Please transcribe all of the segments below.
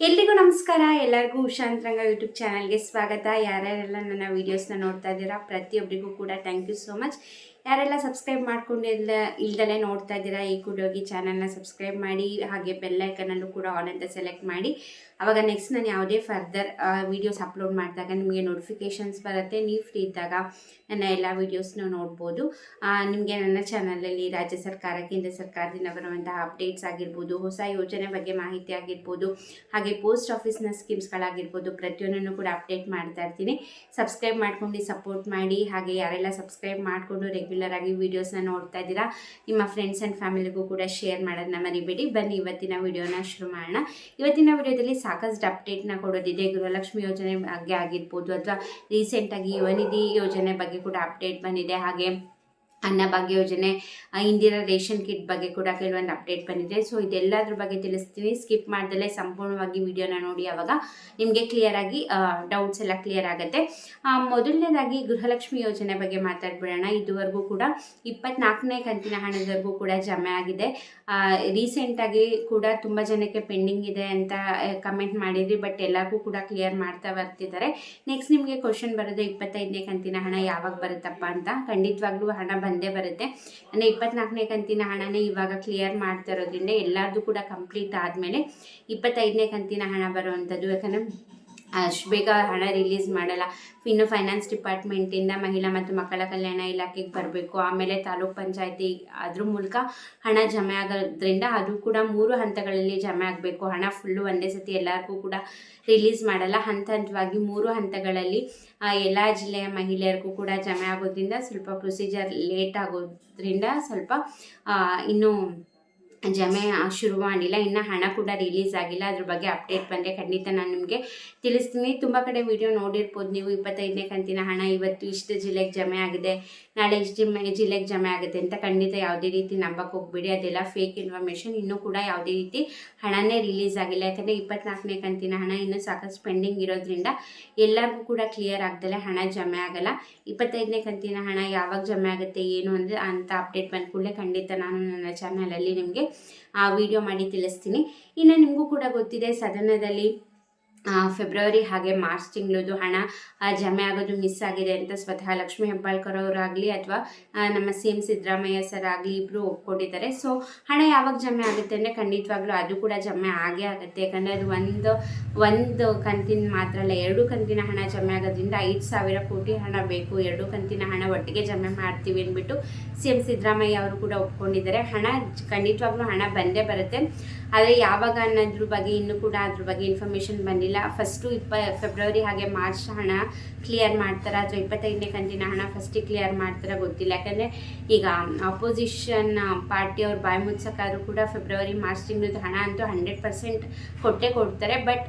ಎಲ್ರಿಗೂ ನಮಸ್ಕಾರ. ಎಲ್ಲರಿಗೂ ಉಷಾಂತರಂಗ ಯೂಟ್ಯೂಬ್ ಚಾನಲ್ಗೆ ಸ್ವಾಗತ. ಯಾರ್ಯಾರೆಲ್ಲ ನನ್ನ ವೀಡಿಯೋಸ್ನ ನೋಡ್ತಾ ಇದ್ದೀರಾ ಪ್ರತಿಯೊಬ್ಬರಿಗೂ ಕೂಡ ಥ್ಯಾಂಕ್ ಯು ಸೋ ಮಚ್ ಯಾರೆಲ್ಲ ಸಬ್ಸ್ಕ್ರೈಬ್ ಮಾಡ್ಕೊಂಡಿಲ್ಲ, ಇಲ್ದಲೇ ನೋಡ್ತಾ ಇದ್ದೀರಾ, ಈ ಕೂಡ ಹೋಗಿ ಚಾನಲ್ನ ಸಬ್ಸ್ಕ್ರೈಬ್ ಮಾಡಿ, ಹಾಗೆ ಬೆಲ್ಲೈಕನಲ್ಲೂ ಕೂಡ ಆಲ್ ಅಂತ ಸೆಲೆಕ್ಟ್ ಮಾಡಿ. ಅವಾಗ ನೆಕ್ಸ್ಟ್ ನಾನು ಯಾವುದೇ ಫರ್ದರ್ ವೀಡಿಯೋಸ್ ಅಪ್ಲೋಡ್ ಮಾಡಿದಾಗ ನಿಮಗೆ ನೋಟಿಫಿಕೇಷನ್ಸ್ ಬರುತ್ತೆ. ನೀವು ಫ್ರೀ ಇದ್ದಾಗ ನನ್ನ ಎಲ್ಲ ವೀಡಿಯೋಸ್ನ ನೋಡ್ಬೋದು. ನಿಮಗೆ ನನ್ನ ಚಾನಲಲ್ಲಿ ರಾಜ್ಯ ಸರ್ಕಾರ, ಕೇಂದ್ರ ಸರ್ಕಾರದಿಂದ ಬರುವಂತಹ ಅಪ್ಡೇಟ್ಸ್ ಆಗಿರ್ಬೋದು, ಹೊಸ ಯೋಜನೆ ಬಗ್ಗೆ ಮಾಹಿತಿ ಆಗಿರ್ಬೋದು, ಹಾಗೆ ಪೋಸ್ಟ್ ಆಫೀಸ್ನ ಸ್ಕೀಮ್ಸ್ಗಳಾಗಿರ್ಬೋದು ಪ್ರತಿಯೊಂದನ್ನು ಕೂಡ ಅಪ್ಡೇಟ್ ಮಾಡ್ತಾ ಇರ್ತೀನಿ. ಸಬ್ಸ್ಕ್ರೈಬ್ ಮಾಡ್ಕೊಂಡು ಸಪೋರ್ಟ್ ಮಾಡಿ, ಹಾಗೆ ಯಾರೆಲ್ಲ ಸಬ್ಸ್ಕ್ರೈಬ್ ಮಾಡಿಕೊಂಡು ರೆಗ್ಯುಲರ್ ಆಗಿ ವೀಡಿಯೋಸ್ನ ನೋಡ್ತಾ ಇದ್ದೀರಾ, ನಿಮ್ಮ ಫ್ರೆಂಡ್ಸ್ ಆ್ಯಂಡ್ ಫ್ಯಾಮಿಲಿಗೂ ಕೂಡ ಶೇರ್ ಮಾಡೋದನ್ನ ಮರಿಬೇಡಿ. ಬನ್ನಿ, ಇವತ್ತಿನ ವಿಡಿಯೋನ ಶುರು ಮಾಡೋಣ. ಇವತ್ತಿನ ವಿಡಿಯೋದಲ್ಲಿ ಸಾಕಷ್ಟು ಅಪ್ಡೇಟ್ನ ಕೊಡೋದಿದೆ. ಗೃಹಲಕ್ಷ್ಮಿ ಯೋಜನೆ ಬಗ್ಗೆ ಆಗಿರ್ಬೋದು, ಅಥವಾ ರೀಸೆಂಟಾಗಿ ಯುವನಿಧಿ ಯೋಜನೆ ಬಗ್ಗೆ ಕೂಡ ಅಪ್ಡೇಟ್ ಬಂದಿದೆ. ಹಾಗೆ ಅನ್ನಭಾಗ್ಯ ಯೋಜನೆ ಇಂದಿನ ರೇಷನ್ ಕಿಟ್ ಬಗ್ಗೆ ಕೂಡ ಕೆಲವೊಂದು ಅಪ್ಡೇಟ್ ಬಂದಿದೆ. ಸೊ ಇದೆಲ್ಲದ್ರ ಬಗ್ಗೆ ತಿಳಿಸ್ತೀನಿ ಸ್ಕಿಪ್ ಮಾಡ್ದಲೇ ಸಂಪೂರ್ಣವಾಗಿ ವಿಡಿಯೋನ ನೋಡಿ ಅವಾಗ ನಿಮಗೆ ಕ್ಲಿಯರ್ ಆಗಿ ಡೌಟ್ಸ್ ಎಲ್ಲ ಕ್ಲಿಯರ್ ಆಗುತ್ತೆ. ಮೊದಲನೇದಾಗಿ ಗೃಹಲಕ್ಷ್ಮಿ ಯೋಜನೆ ಬಗ್ಗೆ ಮಾತಾಡ್ಬಿಡೋಣ. ಇದುವರೆಗೂ ಕೂಡ ಇಪ್ಪತ್ನಾಲ್ಕನೇ ಕಂತಿನ ಹಣದವರೆಗೂ ಕೂಡ ಜಮೆ ಆಗಿದೆ. ರೀಸೆಂಟಾಗಿ ಕೂಡ ತುಂಬ ಜನಕ್ಕೆ ಪೆಂಡಿಂಗ್ ಇದೆ ಅಂತ ಕಮೆಂಟ್ ಮಾಡಿದ್ರಿ ಬಟ್ ಎಲ್ಲರಿಗೂ ಕೂಡ ಕ್ಲಿಯರ್ ಮಾಡ್ತಾ ಬರ್ತಿದ್ದಾರೆ. ನೆಕ್ಸ್ಟ್ ನಿಮಗೆ ಕ್ವಶನ್ ಬರೋದು ಇಪ್ಪತ್ತೈದನೇ ಕಂತಿನ ಹಣ ಯಾವಾಗ ಬರುತ್ತಪ್ಪ ಅಂತ. ಖಂಡಿತವಾಗ್ಲೂ ಹಣ ಬಂದೇ ಬರುತ್ತೆ. ಅಂದರೆ ಇಪ್ಪತ್ನಾಲ್ಕನೇ ಕಂತಿನ ಹಣನೇ ಇವಾಗ ಕ್ಲಿಯರ್ ಮಾಡ್ತಾ ಇರೋದ್ರಿಂದ ಕೂಡ ಕಂಪ್ಲೀಟ್ ಆದಮೇಲೆ ಇಪ್ಪತ್ತೈದನೇ ಕಂತಿನ ಹಣ ಬರುವಂಥದ್ದು. ಯಾಕಂದರೆ ಅಷ್ಟು ಬೇಗ ಹಣ ರಿಲೀಸ್ ಮಾಡಲ್ಲ. ಇನ್ನು ಫೈನಾನ್ಸ್ ಡಿಪಾರ್ಟ್ಮೆಂಟಿಂದ ಮಹಿಳಾ ಮತ್ತು ಮಕ್ಕಳ ಕಲ್ಯಾಣ ಇಲಾಖೆಗೆ ಬರಬೇಕು. ಆಮೇಲೆ ತಾಲೂಕ್ ಪಂಚಾಯತಿ ಅದ್ರ ಮೂಲಕ ಹಣ ಜಮೆ ಆಗೋದ್ರಿಂದ ಅದು ಕೂಡ ಮೂರು ಹಂತಗಳಲ್ಲಿ ಜಮೆ ಆಗಬೇಕು. ಹಣ ಫುಲ್ಲು ಒಂದೇ ಸತಿ ಎಲ್ಲರಿಗೂ ಕೂಡ ರಿಲೀಸ್ ಮಾಡಲ್ಲ. ಹಂತ ಹಂತವಾಗಿ ಮೂರು ಹಂತಗಳಲ್ಲಿ ಎಲ್ಲ ಜಿಲ್ಲೆಯ ಮಹಿಳೆಯರಿಗೂ ಕೂಡ ಜಮೆ ಆಗೋದ್ರಿಂದ ಸ್ವಲ್ಪ ಪ್ರೊಸೀಜರ್ ಲೇಟ್ ಆಗೋದ್ರಿಂದ ಸ್ವಲ್ಪ ಇನ್ನೂ ಜಮೆ ಶುರು ಮಾಡಿಲ್ಲ, ಇನ್ನು ಹಣ ಕೂಡ ರಿಲೀಸ್ ಆಗಿಲ್ಲ. ಅದ್ರ ಬಗ್ಗೆ ಅಪ್ಡೇಟ್ ಬಂದರೆ ಖಂಡಿತ ನಾನು ನಿಮಗೆ ತಿಳಿಸ್ತೀನಿ. ತುಂಬ ಕಡೆ ವಿಡಿಯೋ ನೋಡಿರ್ಬೋದು ನೀವು. ಇಪ್ಪತ್ತೈದನೇ ಕಂತಿನ ಹಣ ಇವತ್ತು ಇಷ್ಟು ಜಿಲ್ಲೆಗೆ ಜಮೆ ಆಗಿದೆ. ನಾಳೆ ಇಷ್ಟು ಜಿಲ್ಲೆಗೆ ಜಮೆ ಆಗುತ್ತೆ ಅಂತ ಖಂಡಿತ ಯಾವುದೇ ರೀತಿ ನಂಬಕ್ಕೆ ಹೋಗ್ಬಿಡಿ. ಅದೆಲ್ಲ ಫೇಕ್ ಇನ್ಫಾರ್ಮೇಷನ್ ಇನ್ನೂ ಕೂಡ ಯಾವುದೇ ರೀತಿ ಹಣನೇ ರಿಲೀಸ್ ಆಗಿಲ್ಲ. ಯಾಕಂದರೆ ಇಪ್ಪತ್ನಾಲ್ಕನೇ ಕಂತಿನ ಹಣ ಇನ್ನೂ ಸಾಕಷ್ಟು ಪೆಂಡಿಂಗ್ ಇರೋದ್ರಿಂದ ಎಲ್ಲರಿಗೂ ಕೂಡ ಕ್ಲಿಯರ್ ಆಗ್ದಲೇ ಹಣ ಜಮೆ ಆಗಲ್ಲ. ಇಪ್ಪತ್ತೈದನೇ ಕಂತಿನ ಹಣ ಯಾವಾಗ ಜಮೆ ಆಗುತ್ತೆ, ಏನು ಅಂದರೆ ಅಂತ ಅಪ್ಡೇಟ್ ಬಂದ ಕೂಡಲೇ ಖಂಡಿತ ನಾನು ನನ್ನ ಚಾನಲಲ್ಲಿ ನಿಮಗೆ ಆ ವಿಡಿಯೋ ಮಾಡಿ ತಿಳಿಸ್ತೀನಿ. ಇನ್ನು ನಿಮಗೂ ಕೂಡ ಗೊತ್ತಿದೆ ಸದನದಲ್ಲಿ ಫೆಬ್ರವರಿ ಹಾಗೆ ಮಾರ್ಚ್ ತಿಂಗಳದು ಹಣ ಜಮೆ ಆಗೋದು ಮಿಸ್ ಆಗಿದೆ ಅಂತ ಸ್ವತಃ ಲಕ್ಷ್ಮೀ ಹೆಬ್ಬಾಳ್ಕರ್ ಅವರಾಗಲಿ ಅಥವಾ ನಮ್ಮ ಸಿ ಎಂ ಸಿದ್ದರಾಮಯ್ಯ ಸರ್ ಆಗಲಿ ಇಬ್ಬರು ಒಪ್ಕೊಂಡಿದ್ದಾರೆ. ಸೊ ಹಣ ಯಾವಾಗ ಜಮೆ ಆಗುತ್ತೆ ಅಂದರೆ ಖಂಡಿತವಾಗ್ಲೂ ಅದು ಕೂಡ ಜಮೆ ಆಗೇ ಆಗುತ್ತೆ. ಯಾಕಂದರೆ ಅದು ಒಂದು ಒಂದು ಕಂತಿನ ಮಾತ್ರ ಅಲ್ಲ, ಎರಡು ಕಂತಿನ ಹಣ ಜಮೆ ಆಗೋದ್ರಿಂದ ಐದು ಸಾವಿರ ಕೋಟಿ ಹಣ ಬೇಕು. ಎರಡು ಕಂತಿನ ಹಣ ಒಟ್ಟಿಗೆ ಜಮೆ ಮಾಡ್ತೀವಿ ಅಂದ್ಬಿಟ್ಟು ಸಿ ಎಂ ಸಿದ್ದರಾಮಯ್ಯ ಅವರು ಕೂಡ ಒಪ್ಕೊಂಡಿದ್ದಾರೆ. ಹಣ ಖಂಡಿತವಾಗ್ಲೂ ಹಣ ಬಂದೇ ಬರುತ್ತೆ. ಆದರೆ ಯಾವಾಗ ಅನ್ನೋದ್ರ ಬಗ್ಗೆ, ಇನ್ನೂ ಕೂಡ ಅದ್ರ ಬಗ್ಗೆ ಇನ್ಫಾರ್ಮೇಷನ್ ಬಂದಿಲ್ಲ. ಫಸ್ಟು ಇಪ್ಪ ಫೆಬ್ರವರಿ ಹಾಗೆ ಮಾರ್ಚ್ ಹಣ ಕ್ಲಿಯರ್ ಮಾಡ್ತಾರೆ, ಅಥವಾ ಇಪ್ಪತ್ತೈದನೇ ಕಂತಿನ ಹಣ ಫಸ್ಟಿಗೆ ಕ್ಲಿಯರ್ ಮಾಡ್ತಾರೆ ಗೊತ್ತಿಲ್ಲ. ಯಾಕಂದರೆ ಈಗ ಅಪೋಸಿಷನ್ ಪಾರ್ಟಿಯವ್ರು ಬಾಯಿ ಮುಚ್ಚಕ್ಕಾದ್ರೂ ಕೂಡ ಫೆಬ್ರವರಿ ಮಾರ್ಚ್ ತಿಂಗಳದ್ದು ಹಣ ಅಂತೂ ಹಂಡ್ರೆಡ್ ಪರ್ಸೆಂಟ್ ಕೊಟ್ಟೇ ಕೊಡ್ತಾರೆ. ಬಟ್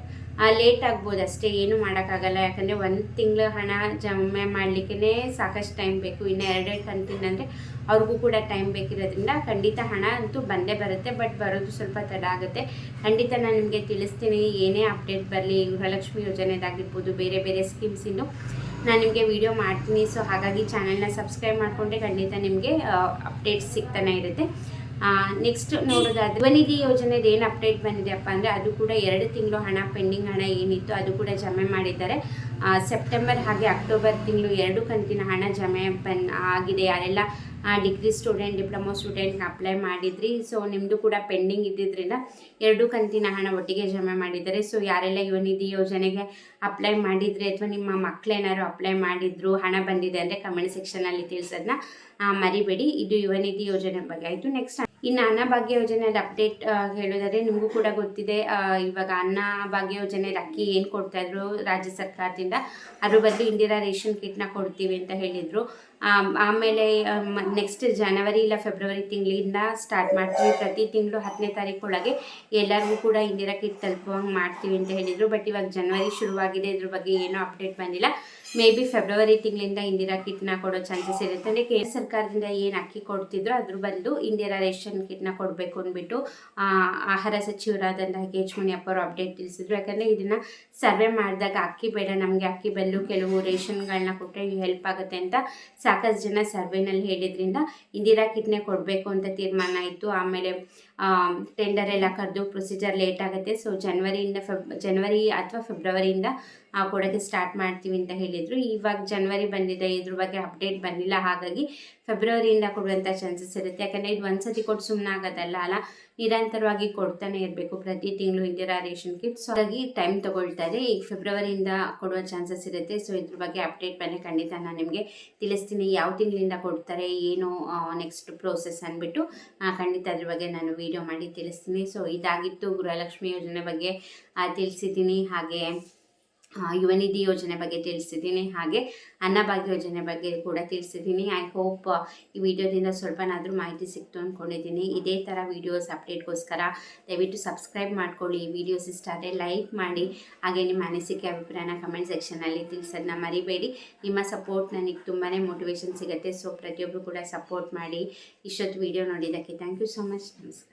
ಲೇಟ್ ಆಗ್ಬೋದು ಅಷ್ಟೇ, ಏನು ಮಾಡೋಕ್ಕಾಗಲ್ಲ. ಯಾಕಂದರೆ ಒಂದು ತಿಂಗಳ ಹಣ ಜಮೆ ಮಾಡಲಿಕ್ಕೆ ಸಾಕಷ್ಟು ಟೈಮ್ ಬೇಕು. ಇನ್ನು ಎರಡೆರಡು ಕಂತಿನ ಅಂದರೆ ಅವ್ರಿಗೂ ಕೂಡ ಟೈಮ್ ಬೇಕಿರೋದ್ರಿಂದ ಖಂಡಿತ ಹಣ ಅಂತೂ ಬಂದೇ ಬರುತ್ತೆ ಬಟ್ ಬರೋದು ಸ್ವಲ್ಪ ತಡ ಆಗುತ್ತೆ. ಖಂಡಿತ ನಾನು ನಿಮಗೆ ತಿಳಿಸ್ತೀನಿ, ಏನೇ ಅಪ್ಡೇಟ್ ಬರಲಿ, ಗೃಹಲಕ್ಷ್ಮಿ ಯೋಜನೆದಾಗಿರ್ಬೋದು, ಬೇರೆ ಬೇರೆ ಸ್ಕೀಮ್ಸಿಂದು ನಾನು ನಿಮಗೆ ವಿಡಿಯೋ ಮಾಡ್ತೀನಿ. ಸೊ ಹಾಗಾಗಿ ಚಾನಲ್ನ ಸಬ್ಸ್ಕ್ರೈಬ್ ಮಾಡಿಕೊಂಡ್ರೆ ಖಂಡಿತ ನಿಮಗೆ ಅಪ್ಡೇಟ್ಸ್ ಸಿಗ್ತಾನೆ ಇರುತ್ತೆ. ನೆಕ್ಸ್ಟ್ ನೋಡೋದಾದ್ರೆ ಧ್ವನಿಧಿ ಯೋಜನೆದು ಏನು ಅಪ್ಡೇಟ್ ಬಂದಿದೆಯಪ್ಪ ಅಂದರೆ ಅದು ಕೂಡ ಎರಡು ತಿಂಗಳು ಹಣ ಪೆಂಡಿಂಗ್ ಹಣ ಏನಿತ್ತು ಅದು ಕೂಡ ಜಮೆ ಮಾಡಿದ್ದಾರೆ. ಸೆಪ್ಟೆಂಬರ್ ಹಾಗೆ ಅಕ್ಟೋಬರ್ ತಿಂಗಳು ಎರಡು ಕಂತಿನ ಹಣ ಜಮೆ ಬನ್, ಆಗಿದೆ. ಯಾರೆಲ್ಲ degree student diploma student apply ಮಾಡಿದ್ರಿ ಸೊ ನಿಮ್ಮದು ಕೂಡ ಪೆಂಡಿಂಗ್ ಇದ್ದಿದ್ದರಿಂದ ಎರಡು ಕಂತಿನ ಹಣ ಒಟ್ಟಿಗೆ ಜಮೆ ಮಾಡಿದ್ದಾರೆ. ಸೊ ಯಾರೆಲ್ಲ ಯುವನಿಧಿ ಯೋಜನೆಗೆ ಅಪ್ಲೈ ಮಾಡಿದ್ರಿ ಅಥವಾ ನಿಮ್ಮ ಮಕ್ಕಳೇನಾದ್ರು ಅಪ್ಲೈ ಮಾಡಿದ್ರು, ಹಣ ಬಂದಿದೆ ಅಂದರೆ ಕಮೆಂಟ್ ಸೆಕ್ಷನಲ್ಲಿ ತಿಳಿಸೋದನ್ನ ಮರಿಬೇಡಿ. ಇದು ಯುವನಿಧಿ ಯೋಜನೆ ಬಗ್ಗೆ. ಆಯಿತು ನೆಕ್ಸ್ಟ್ ಇನ್ನು ಅನ್ನಭಾಗ್ಯ ಯೋಜನೆಯಲ್ಲಿ ಅಪ್ಡೇಟ್ ಹೇಳೋದಾದ್ರೆ ನಿಮಗೂ ಕೂಡ ಗೊತ್ತಿದೆ. ಇವಾಗ ಅನ್ನಭಾಗ್ಯ ಯೋಜನೆ ಅಕ್ಕಿ ಏನು ಕೊಡ್ತಾಯಿದ್ರು ರಾಜ್ಯ ಸರ್ಕಾರದಿಂದ. ಅದ್ರ ಬದಲು ಇಂದಿರಾ ರೇಷನ್ ಕಿಟ್ನ ಕೊಡ್ತೀವಿ ಅಂತ ಹೇಳಿದರು. ಆಮೇಲೆ ನೆಕ್ಸ್ಟ್ ಜನವರಿ ಇಲ್ಲ ಫೆಬ್ರವರಿ ತಿಂಗಳಿಂದ ಸ್ಟಾರ್ಟ್ ಮಾಡ್ತೀವಿ. ಪ್ರತಿ ತಿಂಗಳು ಹತ್ತನೇ ತಾರೀಕು ಒಳಗೆ ಎಲ್ಲರಿಗೂ ಕೂಡ ಇಂದಿರಾ ಕಿಟ್ ತಲುಪುವಂಗೆ ಮಾಡ್ತೀವಿ ಅಂತ ಹೇಳಿದರು. ಬಟ್ ಇವಾಗ ಜನವರಿ ಶುರುವಾಗಿದೆ. ಇದ್ರ ಬಗ್ಗೆ ಏನೂ ಅಪ್ಡೇಟ್ ಬಂದಿಲ್ಲ. ಮೇ ಬಿ ಫೆಬ್ರವರಿ ತಿಂಗಳಿಂದ ಇಂದಿರಾ ಕಿಟ್ನ ಕೊಡೋ ಚಾನ್ಸಸ್ ಇರುತ್ತೆ. ಅಂದರೆ ಕೇಂದ್ರ ಸರ್ಕಾರದಿಂದ ಏನು ಅಕ್ಕಿ ಕೊಡ್ತಿದ್ರು ಅದ್ರ ಬದಲು ಇಂದಿರಾ ರೇಷನ್ ಕಿಟ್ನ ಕೊಡಬೇಕು ಅಂದ್ಬಿಟ್ಟು ಆಹಾರ ಸಚಿವರಾದಂತಹ ಕೆ ಎಚ್ ಮುನಿಯಪ್ಪ ಅವರು ಅಪ್ಡೇಟ್ ತಿಳಿಸಿದ್ರು. ಯಾಕಂದರೆ ಇದನ್ನು ಸರ್ವೆ ಮಾಡಿದಾಗ ಅಕ್ಕಿ ಬೇಡ, ನಮಗೆ ಅಕ್ಕಿ ಬದಲು ಕೆಲವು ರೇಷನ್ಗಳನ್ನ ಕೊಟ್ಟರೆ ಹೆಲ್ಪ್ ಆಗುತ್ತೆ ಅಂತ ಸಾಕಷ್ಟು ಜನ ಸರ್ವೆನಲ್ಲಿ ಹೇಳಿದ್ರಿಂದ ಇಂದಿರಾ ಕಿಟ್ನೆ ಕೊಡಬೇಕು ಅಂತ ತೀರ್ಮಾನ ಆಯಿತು. ಆಮೇಲೆ ಟೆಂಡರ್ ಎಲ್ಲ ಕರೆದು ಪ್ರೊಸೀಜರ್ ಲೇಟ್ ಆಗುತ್ತೆ. ಸೊ ಜನ್ವರಿಯಿಂದ ಫೆಬ್ ಜನವರಿ ಅಥವಾ ಫೆಬ್ರವರಿಯಿಂದ ಕೊಡೋಕ್ಕೆ ಸ್ಟಾರ್ಟ್ ಮಾಡ್ತೀವಿ ಅಂತ ಹೇಳಿದರು. ಇವಾಗ ಜನವರಿ ಬಂದಿದೆ, ಇದ್ರ ಬಗ್ಗೆ ಅಪ್ಡೇಟ್ ಬಂದಿಲ್ಲ. ಹಾಗಾಗಿ ಫೆಬ್ರವರಿಯಿಂದ ಕೊಡುವಂಥ ಚಾನ್ಸಸ್ ಇರುತ್ತೆ. ಯಾಕಂದರೆ ಇದು ಒಂದು ಸತಿ ಕೊಟ್ಟು ಸುಮ್ಮನೆ ಆಗೋದಲ್ಲ ಅಲ್ಲ? ನಿರಂತರವಾಗಿ ಕೊಡ್ತಾನೆ ಇರಬೇಕು ಪ್ರತಿ ತಿಂಗಳು ಇಂದಿರಾ ರೇಷನ್ ಕಿಟ್ ಸೊ ಹಾಗಾಗಿ ಟೈಮ್ ತಗೊಳ್ತಾರೆ ಈಗ ಫೆಬ್ರವರಿಯಿಂದ ಕೊಡುವ ಚಾನ್ಸಸ್ ಇರುತ್ತೆ. ಸೊ ಇದ್ರ ಬಗ್ಗೆ ಅಪ್ಡೇಟ್ ಬಂದರೆ ಖಂಡಿತ ನಾನು ನಿಮಗೆ ತಿಳಿಸ್ತೀನಿ. ಯಾವ ತಿಂಗಳಿಂದ ಕೊಡ್ತಾರೆ, ಏನು ನೆಕ್ಸ್ಟ್ ಪ್ರೋಸೆಸ್ ಅಂದ್ಬಿಟ್ಟು ಖಂಡಿತ ಅದ್ರ ಬಗ್ಗೆ ನಾನು ಮಾಡಿ ತಿಳಿಸ್ತೀನಿ. ಸೊ ಇದಾಗಿತ್ತು ಗೃಹಲಕ್ಷ್ಮಿ ಯೋಜನೆ ಬಗ್ಗೆ ತಿಳಿಸಿದ್ದೀನಿ. ಹಾಗೆ ಯುವನಿಧಿ ಯುವ ನಿಧಿ ಯೋಜನೆ ಬಗ್ಗೆ ತಿಳಿಸಿದ್ದೀನಿ. ಹಾಗೆ ಅನ್ನಭಾಗ್ಯ ಯೋಜನೆ ಬಗ್ಗೆ ಕೂಡ ತಿಳಿಸಿದ್ದೀನಿ. ಐ ಹೋಪ್ ಈ ವಿಡಿಯೋದಿಂದ ಸ್ವಲ್ಪನಾದರೂ ಮಾಹಿತಿ ಸಿಕ್ತು ಅಂದ್ಕೊಂಡಿದ್ದೀನಿ ಇದೇ ಥರ ವೀಡಿಯೋಸ್ ಅಪ್ಡೇಟ್ಗೋಸ್ಕರ ದಯವಿಟ್ಟು ಸಬ್ಸ್ಕ್ರೈಬ್ ಮಾಡ್ಕೊಳ್ಳಿ. ಈ ವಿಡಿಯೋಸ್ ಇಷ್ಟ ಆದರೆ ಲೈಕ್ ಮಾಡಿ. ಹಾಗೆ ನಿಮ್ಮ ಅನಿಸಿಕೆ, ಅಭಿಪ್ರಾಯನ ಕಮೆಂಟ್ ಸೆಕ್ಷನಲ್ಲಿ ತಿಳಿಸೋದನ್ನ ಮರಿಬೇಡಿ. ನಿಮ್ಮ ಸಪೋರ್ಟ್ ನನಗೆ ತುಂಬಾ ಮೋಟಿವೇಶನ್ ಸಿಗುತ್ತೆ. ಸೊ ಪ್ರತಿಯೊಬ್ಬರು ಕೂಡ ಸಪೋರ್ಟ್ ಮಾಡಿ. ಇಷ್ಟೊತ್ತು ವಿಡಿಯೋ ನೋಡಿದ್ದಕ್ಕೆ ಥ್ಯಾಂಕ್ ಯು ಸೊ ಮಚ್ ನಮಸ್ಕಾರ.